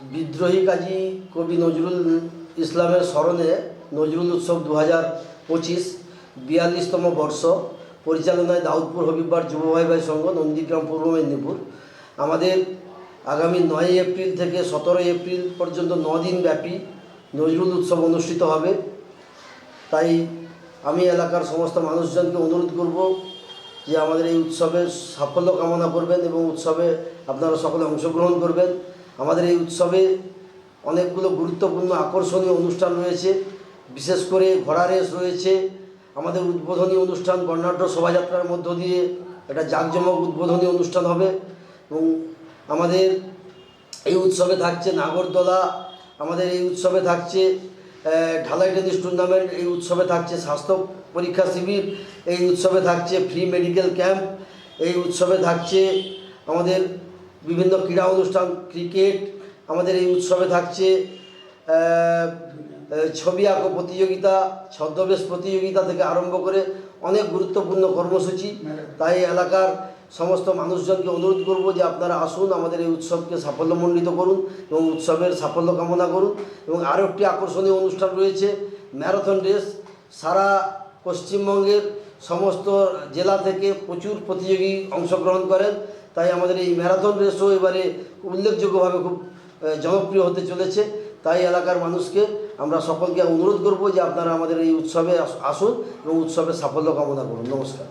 বিদ্রোহী কাজী কবি নজরুল ইসলামের স্মরণে নজরুল উৎসব দু হাজার পঁচিশ, বিয়াল্লিশতম বর্ষ, পরিচালনায় দাউদপুর হবিববার যুব সংঘ, নন্দীগ্রাম, পূর্ব মেদিনীপুর। আমাদের আগামী নয় এপ্রিল থেকে সতেরোই এপ্রিল পর্যন্ত দিন ব্যাপী নজরুল উৎসব অনুষ্ঠিত হবে। তাই আমি এলাকার সমস্ত মানুষজনকে অনুরোধ করব যে আমাদের এই উৎসবের সাফল্য কামনা করবেন এবং উৎসবে আপনারা সকলে অংশগ্রহণ করবেন। আমাদের এই উৎসবে অনেকগুলো গুরুত্বপূর্ণ আকর্ষণীয় অনুষ্ঠান রয়েছে। বিশেষ করে ঘোড়া রেস রয়েছে। আমাদের উদ্বোধনী অনুষ্ঠান বর্ণাঢ্য শোভাযাত্রার মধ্য দিয়ে একটা জাঁকজমক উদ্বোধনী অনুষ্ঠান হবে এবং আমাদের এই উৎসবে থাকছে নাগরদোলা, আমাদের এই উৎসবে থাকছে ঢালাই টেনিস টুর্নামেন্ট এই উৎসবে থাকছে স্বাস্থ্য পরীক্ষা শিবির, এই উৎসবে থাকছে ফ্রি মেডিকেল ক্যাম্প এই উৎসবে থাকছে আমাদের বিভিন্ন ক্রীড়া অনুষ্ঠান, ক্রিকেট আমাদের এই উৎসবে থাকছে। ছবি আঁকো প্রতিযোগিতা, ছদ্মবেশ প্রতিযোগিতা থেকে আরম্ভ করে অনেক গুরুত্বপূর্ণ কর্মসূচি। তাই এলাকার সমস্ত মানুষজনকে অনুরোধ করব যে আপনারা আসুন আমাদের এই উৎসবকে সাফল্যমণ্ডিত করুন এবং উৎসবের সাফল্য কামনা করুন। এবং আরও একটি আকর্ষণীয় অনুষ্ঠান রয়েছে, ম্যারাথন রেস। সারা পশ্চিমবঙ্গের সমস্ত জেলা থেকে প্রচুর প্রতিযোগী অংশগ্রহণ করেন। তাই আমাদের এই ম্যারাথন রেসও এবারে উল্লেখযোগ্যভাবে খুব জনপ্রিয় হতে চলেছে। তাই এলাকার মানুষকে আমরা সকলকে অনুরোধ করব যে আপনারা আমাদের এই উৎসবে আসুন এবং উৎসবের সাফল্য কামনা করুন। নমস্কার।